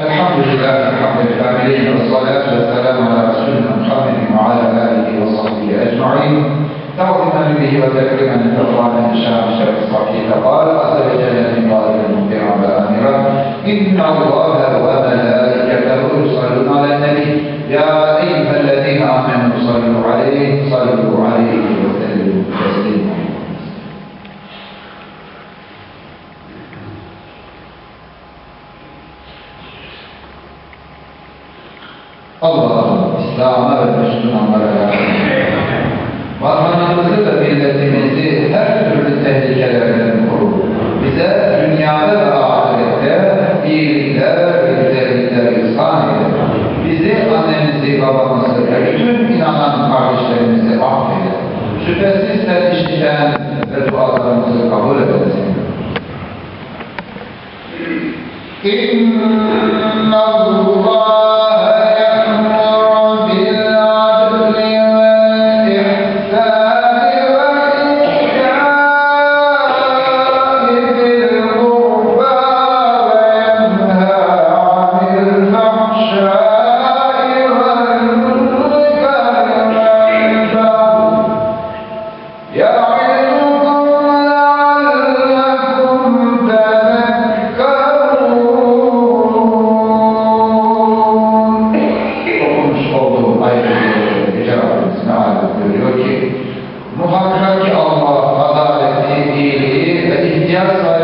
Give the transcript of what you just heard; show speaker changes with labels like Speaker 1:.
Speaker 1: الحمد لله الحمد الكاملين والصلاة والسلام على رسولنا محمد وعلى آله وصحبه أجمعين. توفيقا به وتكريما للقرآن إن شاء الشيخ الصحيح قال Allah'ım İslam'a ve Müslümanlara yardım. Vatanımızı ve milletimizi her türlü tehlikelerden koru. Bize dünyada ve ahirette iyilikler ve güzellikler ihsan eyle. Bizi, annemizi, babamızı ve bütün inanan kardeşlerimizi affeyle. Şüphesiz sen işiten ve dualarımızı kabul edesin. İnna muhakkak ki Allah adaleti, iyiliği ve ihtiyaç sahibi